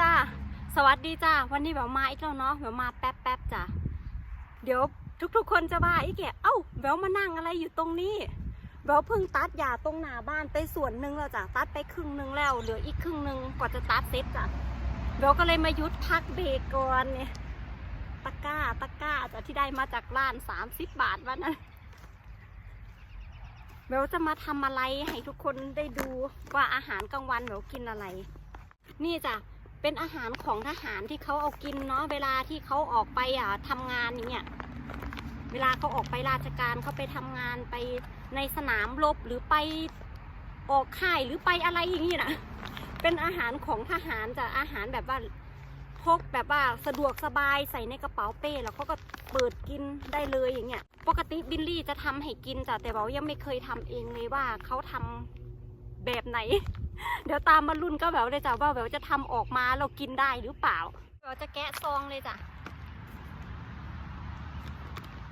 จ้า สวัสดีจ้า วันนี้แบบมาอีกแล้วเนาะแบบมาแป๊บแป๊บๆจ้ะเดี๋ยวทุกๆคนจะว่าอีกแกเอ้าแววมานั่งอะไรอยู่ตรงนี้แววเพิ่งตัดหญ้าตรงหน้าบ้านไปส่วนหนึ่งแล้วจ้ะตัดไปครึ่งหนึ่งแล้วเหลืออีกครึ่งหนึ่งกว่าจะตัดเสร็จจ้ะแววก็เลยมายุดพักเบรกก่อนเนี่ยตะก้าตะก้าจ้ะที่ได้มาจากร้านสามสิบบาทวันนั้นแววจะมาทำอะไรให้ทุกคนได้ดูว่าอาหารกลางวันแววกินอะไร นี่จ้ะ เป็นอาหารของทหารที่เขาเอากินเนาะเวลาที่เขาออกไปอะทำงานอย่างเงี้ยเวลาเขาออกไปราชการเขาไปทำงานไปในสนามรบหรือไปออกค่ายหรือไปอะไรอย่างงี้นะเป็นอาหารของทหารจะอาหารแบบว่าพกแบบว่าสะดวกสบายใส่ในกระเป๋าเป้แล้วเขาก็เปิดกินได้เลยอย่างเงี้ยปกติบิลลี่จะทำให้กินจ้ะแต่เรายังไม่เคยทำเองเลยว่าเขาทำแบบไหน เดี๋ยวตามมาลุ้นก็แบบเลยจ้ะว่าแบบจะทำออกมาเรากินได้หรือเปล่าเราจะแกะซองเลยจ้ะ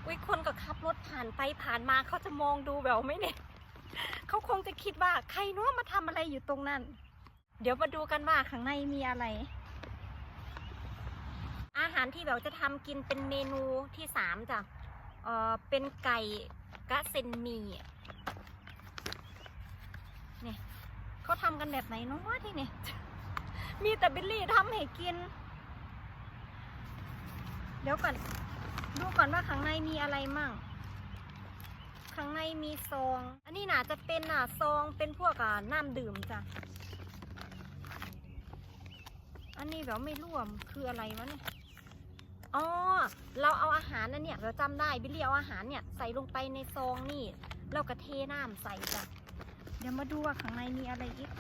อุ้ยคนก็ขับรถผ่านไปผ่านมาเขาจะมองดูแบบไหมเนี่ยเขาคงจะคิดว่าใครเนาะมาทำอะไรอยู่ตรงนั้น เดี๋ยวมาดูกันว่าข้างในมีอะไร อาหารที่แบบจะทำกินเป็นเมนูที่สามจ้ะเออเป็นไก่กะเซนมีเนี่ย เขาทำกันแบบไหนเนาะที่นี่ มีแต่บิลลี่ทำให้กิน เดี๋ยวก่อน ดูก่อนว่าข้างในมีอะไรมั่ง ข้างในมีซอง อันนี้น่าจะเป็นน่ะซองเป็นพวกอะน้ำดื่มจ้ะ อันนี้แบบไม่ร่วมคืออะไรวะเนี่ยอ๋อ เราเอาอาหารนั่นเนี่ย เราจำได้บิลลี่เอาอาหารเนี่ยใส่ลงไปในซองนี่แล้วก็เทน้ำใส่จ้ะ เดี๋ยวมาดูว่าข้างในมีอะไรอีก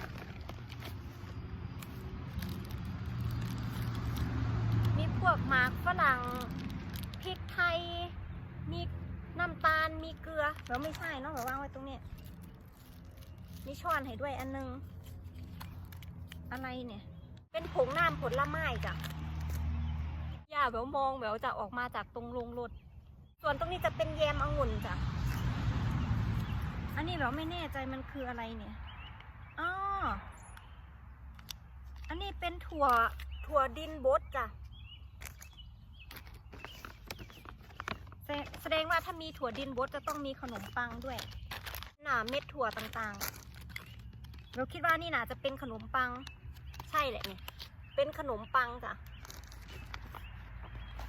มีพวกหมากฝรั่งพริกไทย มีน้ำตาล มีเกลือเราไม่ใช่เนาะเราวางไว้ตรงนี้ มีช้อนให้ด้วยอันนึง อะไรเนี่ย เป็นผงน้ำผลไม้จ้ะย่าแววมองแววจะออกมาจากตรงโรงรถ ส่วนตรงนี้จะเป็นแยมองุ่นจ้ะ อันนี้เราไม่แน่ใจมันคืออะไรเนี่ยอ๋ออันนี้เป็นถั่วถั่วดินบดจ้ะแสแสดงว่าถ้ามีถั่วดินบดจะต้องมีขนมปังด้วย หน่ะเม็ดถั่วต่างๆ เราคิดว่านี่น่าจะเป็นขนมปัง ใช่แหละเนี่ยเป็นขนมปังจ้ะ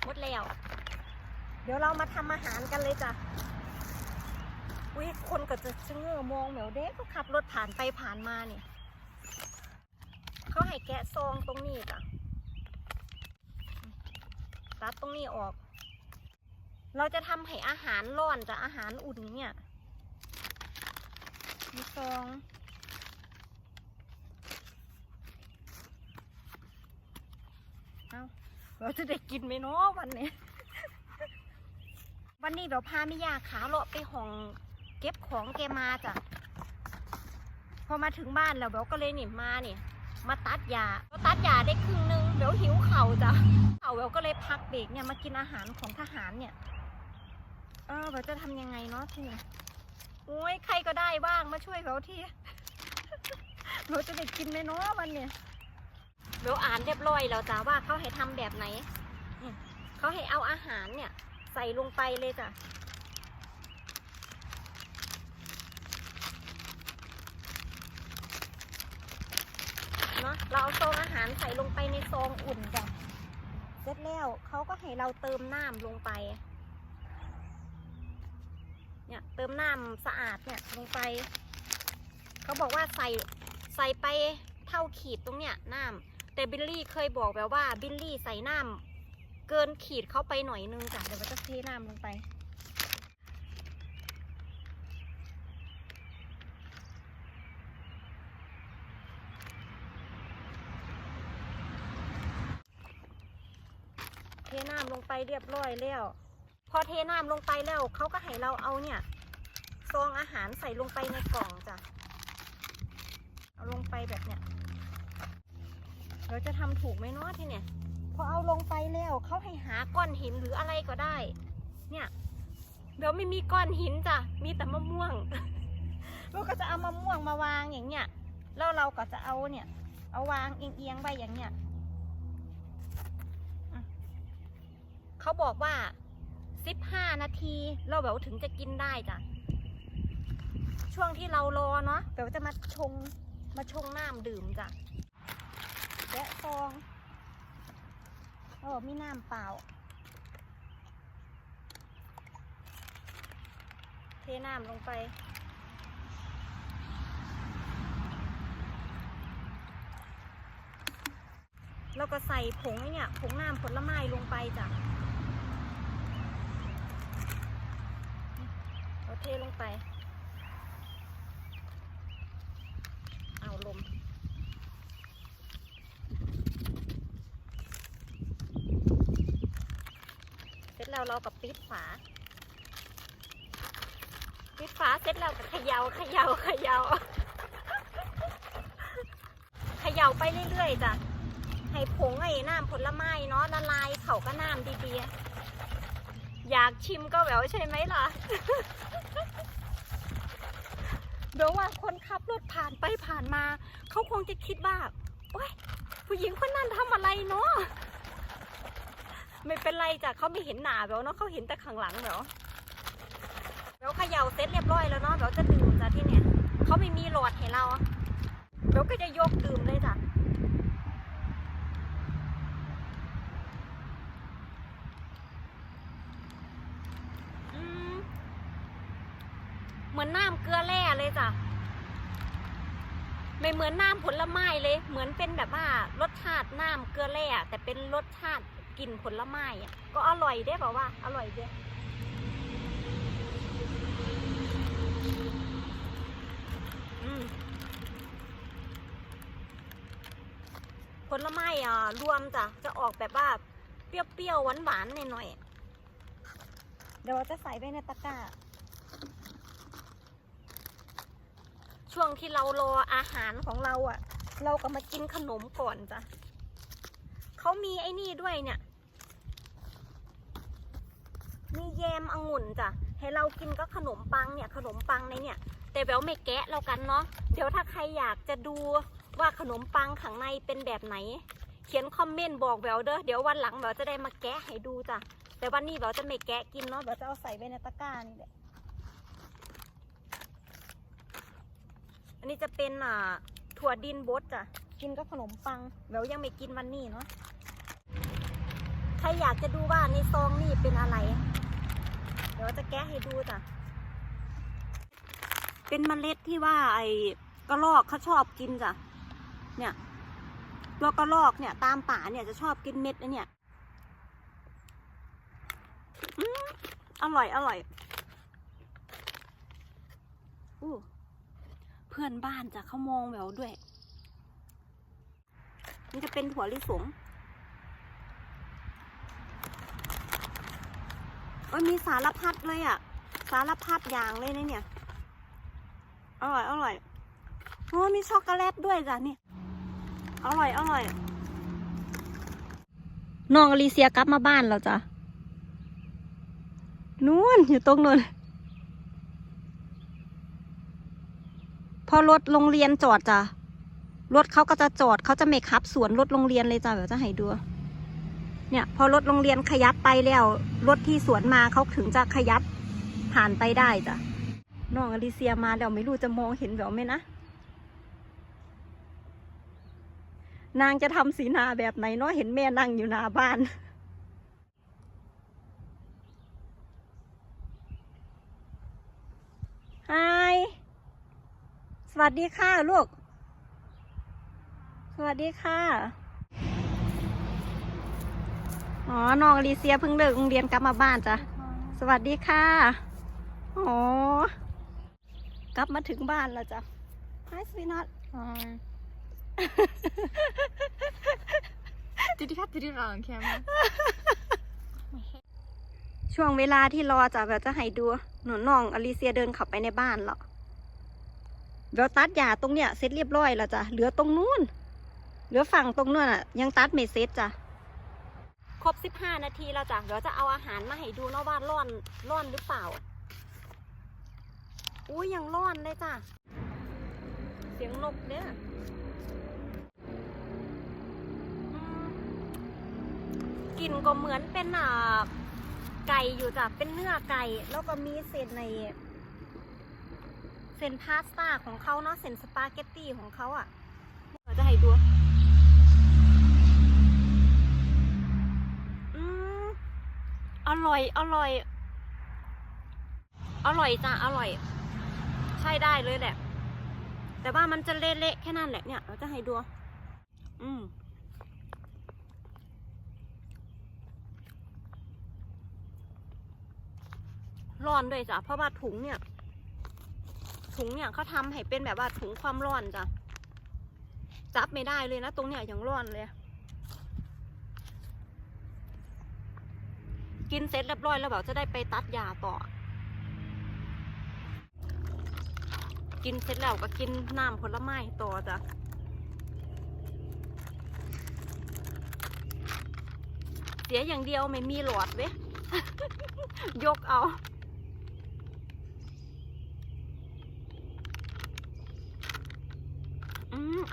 หมดแล้ว เดี๋ยวเรามาทำอาหารกันเลยจ้ะ อุ้ยคนก็จะชะเง้อมองแหมวเด็กก็ขับรถผ่านไปผ่านมาเนี่ยเขาให้แกะซองตรงนี้จ้ะตัดตรงนี้ออก เราจะทำให้อาหารร้อนจะอาหารอุ่นเนี่ยมีซองเอาเราจะได้กินไหมเนาะวันนี้ วันนี้เดี๋ยวพาไมิยาขาเลาะไปห้อง เก็บของแกมาจ้ะพอมาถึงบ้านแล้วเบลก็เลยนี่มาเนี่ยมาตัดยาตัดยาได้ครึ่งหนึงเบลหิวเข่าจ้ะเข่าเบลก็เลยพักเบรกเนี่ยมากินอาหารของทหารเนี่ย เออเบลจะทำยังไงเนาะทีนี้โอ้ยใครก็ได้บ้างมาช่วยเบลทีเบลจะได้กินไหมเนาะวันเนี่ยเบลอ่านเรียบร้อยแล้วจ้ะว่าเขาให้ทำแบบไหนเขาให้เอาอาหารเนี่ย ใส่ลงไปเลยจ้ะ เนาะเราเอาซองอาหารใส่ลงไปในซองอุ่นจ้ะเสร็จแล้วเขาก็ให้เราเติมน้ำลงไป เนี่ยเติมน้ำสะอาดเนี่ยลงไป เขาบอกว่าใส่ใส่ไปเท่าขีดตรงเนี้ยน้ำแต่บิลลี่เคยบอกแบบว่าบิลลี่ใส่น้ำเกินขีดเข้าไปหน่อยนึงจ้ะเดี๋ยวเราจะเทน้ำลงไป เทน้ำลงไปเรียบร้อยแล้ว พอเทน้ำลงไปแล้วเขาก็ให้เราเอาเนี่ยซองอาหารใส่ลงไปในกล่องจ้ะ เอาลงไปแบบเนี้ยเราจะทำถูกไหมเนาะที่เนี่ย พอเอาลงไปแล้วเขาให้หาก้อนหินหรืออะไรก็ได้ เนี่ยเดี๋ยวไม่มีก้อนหินจ้ะ มีแต่มะม่วง เราก็จะเอามะม่วงมาวางอย่างเงี้ย แล้วเราก็จะเอาเนี่ย เอาวางเอียงๆไว้อย่างเงี้ย เขาบอกว่าสิบห้านาทีเราแบบถึงจะกินได้จ้ะ ช่วงที่เรารอเนาะเดี๋ยวจะมาชงมาชงน้ำดื่มจ้ะแกะซองเออมีน้ำเปล่า เทน้ำลงไปแล้วก็ใส่ผงเนี่ยผงน้ำผลไม้ลงไปจ้ะ เทลงไป เอาลมเสร็จแล้วเราก็ปิดฝาปิดฝาเสร็จแล้วก็เขยา่าเขยา่าเขยา่าเขย่าไปเรื่อยๆจ้ะให้ผงไอ้น้ำผลไม้เนาะละลายเขาก็น้ำดีๆ อยากชิมก็แหววใช่ไหมล่ะ ดี๋ยวว่าคนขับรถผ่านไปผ่านมา เขาคงจะคิดว่าโอ๊ยผู้หญิงคนนั้นทำอะไรเนาะไม่เป็นไรจ้ะเขาไม่เห็นหน้าแหววเนาะเขาเห็นแต่ข้างหลังเหววแหววเขย่าเซ็ตเรียบร้อยแล้วเนาะแหววจะดื่มจ้ะที่เนี่ยเขาไม่มีหลอดให้เราแหววก็จะยกดื่มเลยจ้ะ อืม เหมือนน้ำเกลือแร่เลยจ้ะไม่เหมือนน้ำผลไม้เลย เหมือนเป็นแบบว่ารสชาติน้ำเกลือแร่แต่เป็นรสชาติกลิ่นผลไม้อะก็อร่อยได้เปล่าว่า อร่อยเด้ผลไม้อะรวมจ้ะจะออกแบบว่าเปรี้ยวๆหวานๆหน่อยๆเดี๋ยวเราจะใส่ไว้ในตะกร้า ช่วงที่เรารออาหารของเราอะ่ะ เราก็มากินขนมก่อนจ้ะเขามีไอ้นี่ด้วยเนี่ย มีแยมองุ่นจ้ะ ให้เรากินก็ขนมปังเนี่ย ขนมปังในเนี่ย แต่แววไม่แกะแล้วกันเนาะ เดี๋ยวถ้าใครอยากจะดูว่าขนมปังข้างในเป็นแบบไหน เขียนคอมเมนต์บอกแววเด้อ เดี๋ยววันหลังแววจะได้มาแกะให้ดูจ้ะ แต่วันนี้แววจะไม่แกะกินเนาะแววจะเอาใส่ไว้ในตะกร้านี่แหละ อันนี้จะเป็นอ่าถั่วดินบดจ้ะ กินก็ขนมปังแววยังไม่กินวันนี้เนาะ ใครอยากจะดูว่าในซองนี่เป็นอะไร เดี๋ยวจะแกะให้ดูจ้ะ เป็นเมล็ดที่ว่าไอ้กระรอกเขาชอบกินจ้ะ เนี่ย ตัวกระรอกเนี่ยตามป่าเนี่ยจะชอบกินเม็ดอันเนี่ยอืมอร่อย อร่อย อู้ เพื่อนบ้านจะเขามองแววด้วยมันจะเป็นถั่วลิสงโอ้ยมีสารพัดเลยอะ่ะ สารพัดอย่างเลยนะเนี่ย อร่อย อร่อยโอ้มีช็อกโกแลตด้วยจ้ะนี่ อร่อย อร่อย น้องอลิเซียกลับมาบ้านแล้วจ้ะนู่นอยู่ตรงนู้น พอรถโรงเรียนจอดจ้ะรถเขาก็จะจอดเขาจะไม่ขับสวนรถโรงเรียนเลยจ้ะเดี๋ยวจะให้ดู เนี่ย พอรถโรงเรียนขยับไปแล้วรถที่สวนมาเขาถึงจะขยับผ่านไปได้จ้ะน้องอลิเซียมาแล้วไม่รู้จะมองเห็นแววไหมนะนางจะทำสีนาแบบไหนเนาะเห็นแม่นั่งอยู่หน้าบ้านฮ สวัสดีค่ะลูก สวัสดีค่ะ อ๋อ น้องอลิเซียเพิ่งเลิกโรงเรียนกลับมาบ้านจ้ะ สวัสดีค่ะ อ๋อ กลับมาถึงบ้านแล้วจ้ะ Hi sweetheart Hi. Did you have to do it on camera? ช่วงเวลาที่รอจ้ะแบบจะให้ดู หนูน้องอลิเซียเดินเข้าไปในบ้านแล้ว เดี๋ยวตัดหญ้าตรงเนี้ยเสร็จเรียบร้อยแล้วจ้ะเหลือตรงนู้นเหลือฝั่งตรงนู้นอะ ยังตัดไม่เสร็จจ้ะครบสิบห้านาทีแล้วจ้ะเดี๋ยวจะเอาอาหารมาให้ดูนะว่าร่อนร่อนหรือเปล่าอุ้ยยังร่อนเลยจ้ะเสียงนกเนี่ยกลิ่นก็เหมือนเป็นอ่าไก่อยู่จ้ะเป็นเนื้อไก่ แล้วก็มีเศษใน ส้นพาสต้าของเขาเนาะเส้นสปาเกตตี้ของเขาอะเราจะให้ดูอืมอร่อย อร่อย อร่อยจ้ะอร่อย ใช่ได้เลยแหละ แต่ว่ามันจะเละๆแค่นั้นแหละเนี่ยเราจะให้ดูอืมร้อนด้วยจ้ะเพราะว่าถุงเนี่ย ถุงเนี่ยเขาทำให้เป็นแบบว่าถุงความร้อนจ้ะจับไม่ได้เลยนะตรงเนี้ยยังร้อนเลย กินเสร็จเรียบร้อยแล้วแบบจะได้ไปตัดยาต่อ กินเสร็จแล้วก็กินน้ำผลไม้ต่อจ้ะเสียอย่างเดียวไม่มีหลอดเว้ยยกเอา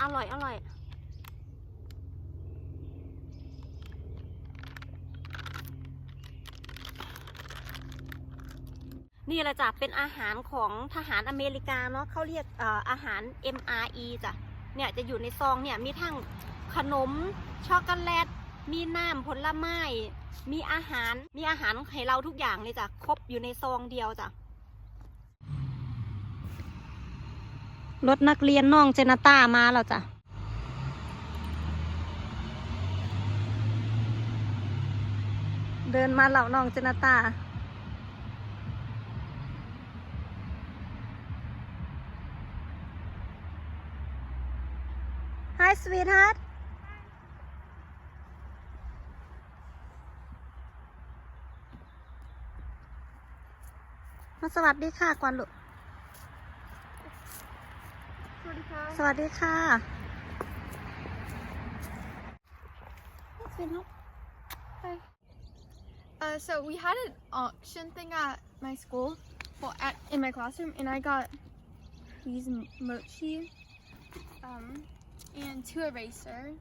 อร่อย อร่อย นี่แหละจ้ะ เป็นอาหารของทหารอเมริกาเนาะเขาเรียกออาหาร MRE จ้ะ เนี่ยจะอยู่ในซองเนี่ยมีทั้งขนมช็อกโกแลต มีน้ำผลไม้ มีอาหาร มีอาหารให้เราทุกอย่างเลยจ้ะ ครบอยู่ในซองเดียวจ้ะ รถนักเรียนน้องเจนาต้ามาแล้วจ้ะเดินมาเหล่าน้องเจนาต้า Hi sweetheart มาสวัสดีค่ะก่อนลูก สวัสดีค่ะ Hi. Uh, so we had an auction thing at my school, well, at in my classroom, and I got these m- mochi, um, and two erasers,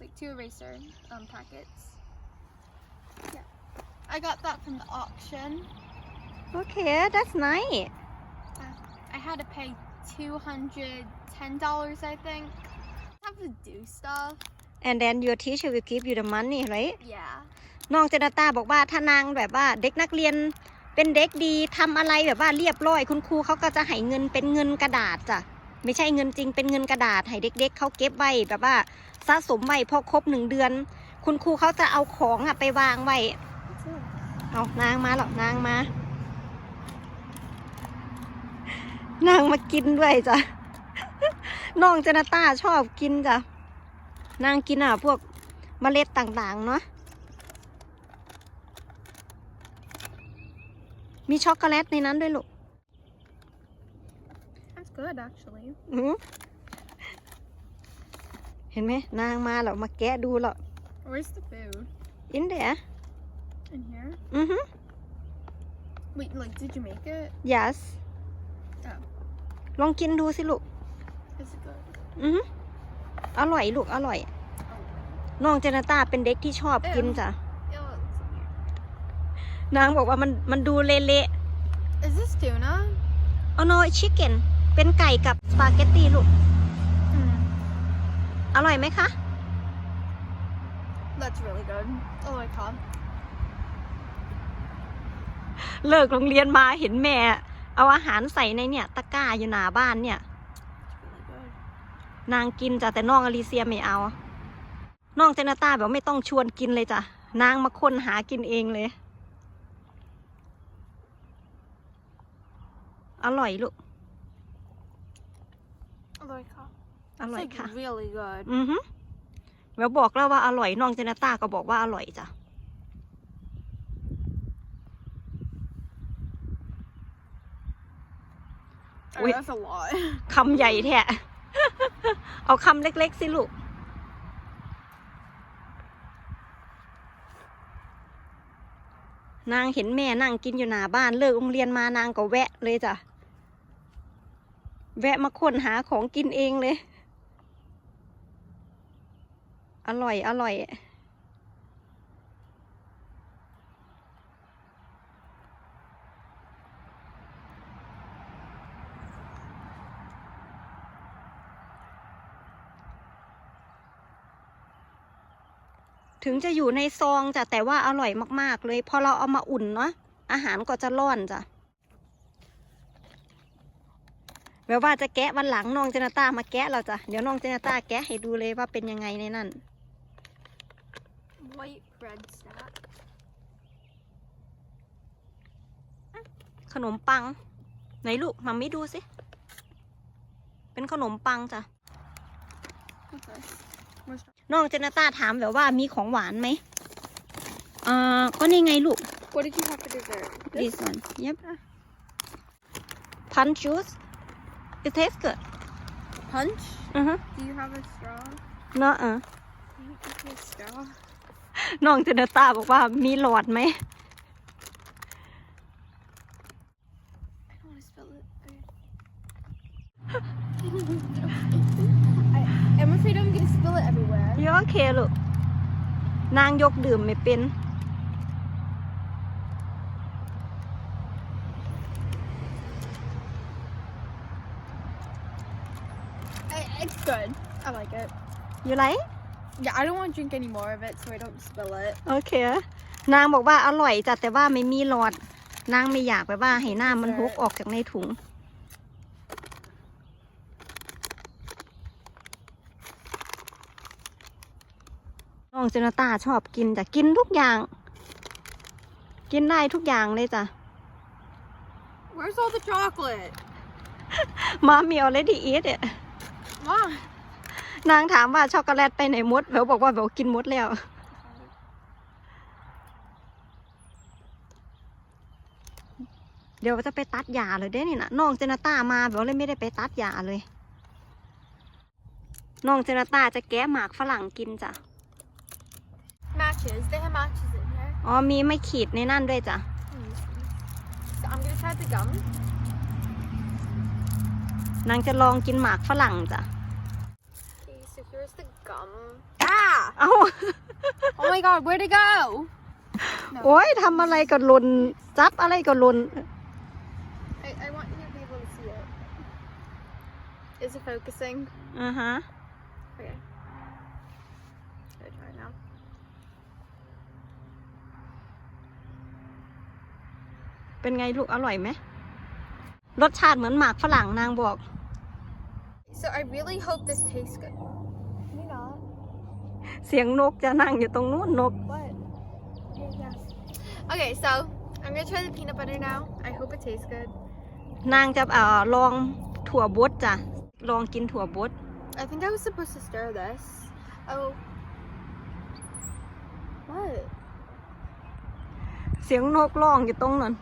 like two eraser um packets. Yeah, I got that from the auction. Okay that's nice I had to pay two hundred ten dollars, I think. Have to do stuff. and then your teacher will give you the money right Yeah. น้องเจนาตาบอกว่าถ้านางแบบว่าเด็กนักเรียนเป็นเด็กดีทำอะไรแบบว่าเรียบร้อย คุณครูเขาก็จะให้เงินเป็นเงินกระดาษจ้ะไม่ใช่เงินจริงเป็นเงินกระดาษให้เด็กๆเขาเก็บไว้แบบว่าสะสมไว้พอครบหนึ่งเดือน คุณครูเขาจะเอาของอะไปวางไว้ What's this? เอานางมาหรอกนางมา นางมากินด้วยจ้ะ น้องเจนาต้าชอบกินจ้ะนางกินอะพวกเมล็ดต่างๆเนาะมีช็อกโกแลตในนั้นด้วยลูก That's good, actually. อื้อเห็นไหมนางมาแล้วมาแกะดูแล้ว Where's the food? อินเดีย In here? อือฮึ Wait, like, did you make it? yes Oh. ลองกินดูสิลูก Is it good? อือฮึอร่อยลูกอร่อย น้องเจนาต้าเป็นเด็กที่ชอบกินจ้ะ Ew, it looks weird. นางบอกว่ามันมันดูเละ Is this tuna? ๆเอาโนชิคเก้นเป็นไก่กับสปาเกตตีลูก Mm. อร่อยไหมคะ That's really good. Oh my god. เลิกโรงเรียนมาเห็นแม่ เอาอาหารใส่ในเนี่ย ตะกร้าอยู่หน้าบ้านเนี่ย Really good. นางกินจ้ะแต่น้องอลิเซียไม่เอา น้องเจนาต้าแบบไม่ต้องชวนกินเลยจ้ะนางมาค้นหากินเองเลย อร่อยลูก Oh my god. อร่อย It's ค่ะ like really good. อือฮึแววบอกแล้วว่าอร่อยน้องเจนาต้าก็บอกว่าอร่อยจ้ะ Oh, Wait. that's a lot. คำใหญ่แท้ เอาคำเล็ก ๆ สิลูก นางเห็นแม่นั่งกินอยู่หน้าบ้านเลิกโรงเรียนมานางก็แวะเลยจ้ะ แวะมาค้นหาของกินเองเลย อร่อย อร่อย ถึงจะอยู่ในซองจ้ะแต่ว่าอร่อยมากๆ เลย พอเราเอามาอุ่นเนาะอาหารก็จะร้อนจ้ะแบบว่าจะแกะวันหลังน้องเจนาต้ามาแกะเราจ้ะเดี๋ยวน้องเจนาต้าแกะให้ดูเลยว่าเป็นยังไงในนั่น White bread snack. ขนมปัง ไหนลูกมัมมี่ดูสิ เป็นขนมปังจ้ะ What's this? Where's น้องเจนาต้าถามแบบว่ามีของหวานไหมเอ่อก็นี่ไงลูก What did you have for dessert? this one yep punch juice it tastes good Punch? อือฮะ Do you have a straw? เนาะเออ Can you give me a straw? น้องเจนาต้าบอกว่ามีหลอดไหม I don't want to spill it. I, I'm afraid I'm gonna spill it everywhere. โอเคลูกนางยกดื่มไม่เป็น I, it's good. I like it. อยู่ไร Yeah, I don't want to drink any more of it, so I don't spill it. โอเคนางบอกว่าอร่อยจ้ะแต่ว่าไม่มีหลอด นางไม่อยากแบบว่าให้หน้ามันฮกออกจากในถุง น้องเจนาตาชอบกินจ้ะกินทุกอย่าง กินได้ทุกอย่างเลยจ้ะ Where's all the chocolate? มาเมียวเลยดีอีทเนี่ย Mom. นางถามว่าช็อกโกแลตไปไหนหมดแววบอกว่าแววกินหมดแล้ว เดี๋ยวจะไปตัดหญ้าเลยเด้นี่นะน้องเจนาต้ามาแววเลยไม่ได้ไปตัดหญ้าเลย น้องเจนาต้าจะแกะหมากฝรั่งกินจ้ะ Matches. They have matches in here. อ๋อมีไม่ขีดในนั่นด้วยจ้ะ Let me see. So I'm gonna try the gum. นางจะลองกินหมากฝรั่งจ้ะ Okay, so here's the gum. Ah! เอ้า Oh my god, where'd it go? โอ้ยทำอะไรก็หล่นจับอะไรก็หล่น I, I want you to be able to see it. Is it focusing? อ่าฮะ Okay. Should I try it now? เป็นไงลูกอร่อยไหมรสชาติเหมือนหมากฝรั่งนางบอก So I really hope this tastes good. Maybe not. เสียงนกจะนั่งอยู่ตรงนู้นนก What? Yeah. Okay, so I'm gonna try the peanut butter now. I hope it tastes good. นางจะเอ่อลองถั่วบดจ้ะลองกินถั่วบด I think I was supposed to stir this. Oh. What? เสียงนกร้องอยู่ตรงนั้น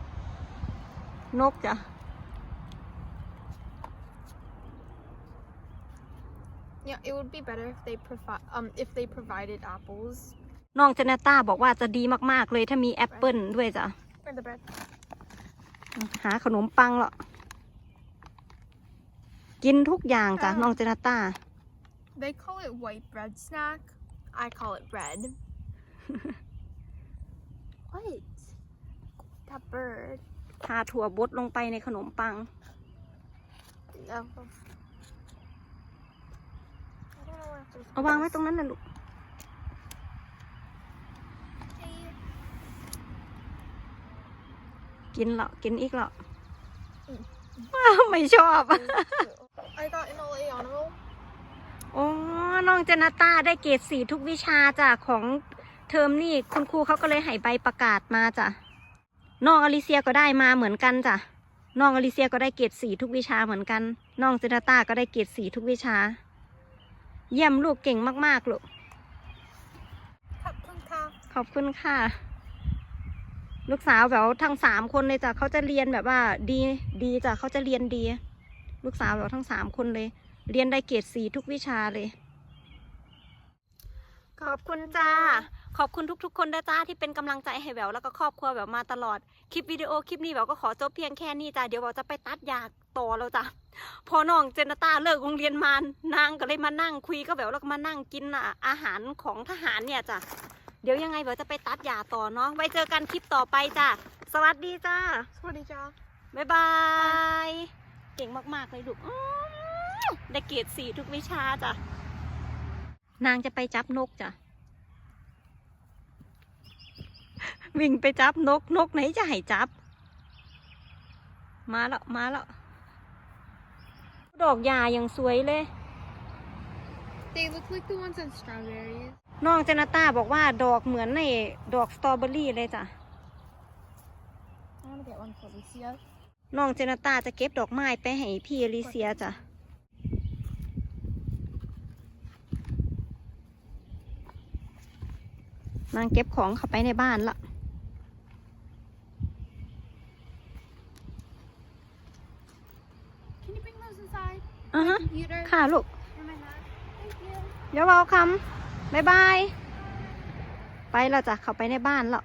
นกจ้ะ Yeah, it would be better if they provide um if they provided apples. น้องเจเนต้าบอกว่าจะดีมาก ๆ เลยถ้ามีแอปเปิลด้วยจ้ะ Or the bread. หาขนมปังเหรอ กินทุกอย่างจ้ะ น้องเจเนต้า They call it white bread snack. I call it bread. what? That bird. ทาถั่วบดลงไปในขนมปัง No. I don't know where to เอาวางไว้ตรงนั้นนะลูก กินเหรอ กินอีกเหรอ ไม่ชอบ I got an LA honor roll. โอ้น้องเจนาต้าได้เกรดสี่ทุกวิชาจ้ะ ของเทอมนี่คุณครูเขาก็เลยให้ใบประกาศมาจ้ะ น้องอลิเซียก็ได้มาเหมือนกันจ้ะน้องอลิเซียก็ได้เกรดสี่ทุกวิชาเหมือนกัน น้องเจนาต้าก็ได้เกรดสี่ทุกวิชา เยี่ยมลูกเก่งมากๆลูก Kappunka. ขอบคุณค่ะ ลูกสาวแบบทั้งสามคนเลยจ้ะเขาจะเรียนแบบว่าดีดีจ้ะเขาจะเรียนดี ลูกสาวแบบทั้งสามคนเลย เรียนได้เกรดสีทุกวิชาเลย ขอบคุณจ้า ขอบคุณทุกๆ คนนะจ้าที่เป็นกำลังใจให้แหววแล้วก็ครอบครัวแหววมาตลอด คลิปวิดีโอคลิปนี้แหววก็ขอจบเพียงแค่นี้จ้าเดี๋ยวแหววจะไปตัดยาต่อแล้วจ้ะพอน้องเจนต้าเลิกโรงเรียนมานางก็เลยมานั่งคุยก็แหววแล้วก็มานั่งกินอะอาหารของทหารเนี่ยจ้ะเดี๋ยวยังไงแหววจะไปตัดยาต่อเนาะไว้เจอกันคลิปต่อไปจ้ะสวัสดีจ้า Sweaty job. บ๊ายบาย เก่งมากๆเลยลูกอื้อได้เกียรติสี่ทุกวิชาจ้ะนางจะไปจับนกจ้ะ วิ่งไปจับนกนกไหนจะให้จับ มาแล้วมาแล้วดอกยายังสวยเลย They look like the ones on strawberries. น้องเจนาต้าบอกว่าดอกเหมือนในดอกสตรอเบอรี่เลยจ้ะ I want to get one for Lucia. น้องเจนาต้าจะเก็บดอกไม้ไปให้พี่อลิเซียจ้ะนางเก็บของเข้าไปในบ้านละ Can you bring those inside? อะฮะ Computer ค่ะลูก and my bag. Thank you. เดี๋ยวเราคำบ๊ายบาย ไปแล้วจ้ะเข้าไปในบ้านแล้ว